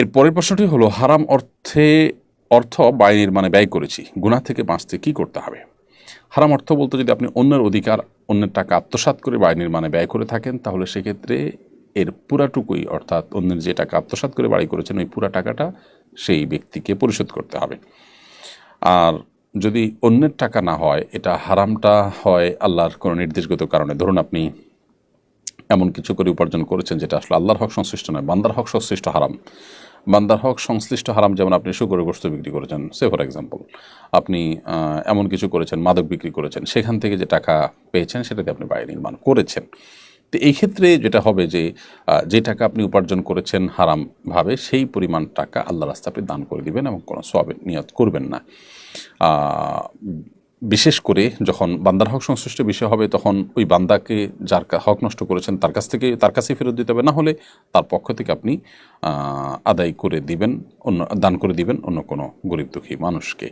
এর পরের প্রশ্নটি হলো, হারাম অর্থে, অর্থ বাড়ি নির্মাণে ব্যয় করেছি গুণা থেকে বাঁচতে কি করতে হবে? হারাম অর্থ বলতে যদি আপনি অন্যের অধিকার, অন্যের টাকা আত্মসাৎ করে বাড়ি নির্মাণে ব্যয় করে থাকেন, তাহলে সেক্ষেত্রে এর পুরাটুকুই, অর্থাৎ অন্যের যে টাকা আত্মসাৎ করে বাড়ি করেছেন, ওই পুরা টাকাটা সেই ব্যক্তিকে পরিশোধ করতে হবে। আর যদি অন্যের টাকা না হয়, এটা হারামটা হয় আল্লাহর কোনো নির্দেশগত কারণে। ধরুন আপনি এমন কিছু করে উপার্জন করেছেন, যেটা আসলে আল্লাহর হক সংশ্লিষ্ট নয়, বান্দার হক সংশ্লিষ্ট হারাম। বান্দার হক সংশ্লিষ্ট হারাম যেমন আপনি শুকরের গোস্ত বিক্রি করেছেন, সে ফর এক্সাম্পল আপনি এমন কিছু করেছেন, মাদক বিক্রি করেছেন, সেখান থেকে যে টাকা পেয়েছেন সেটাতে আপনি বাড়ি নির্মাণ করেছেন। তো এই ক্ষেত্রে যেটা হবে যে যে টাকা আপনি উপার্জন করেছেন হারামভাবে সেই পরিমাণ টাকা আল্লাহ রাস্তা আপনি দান করে দিবেন এবং কোনো সবের নিয়ত করবেন না। বিশেষ করে যখন বান্দার হক সংশ্লিষ্ট বিষয় হবে, তখন ওই বান্দাকে যার হক নষ্ট করেছেন, তার কাছ থেকে, তার কাছে ফেরত দিতে হবে। না হলে তার পক্ষ থেকে আপনি আদায় করে দিবেন, অন্য, দান করে দিবেন অন্য কোনো গরিব দুঃখী মানুষকে।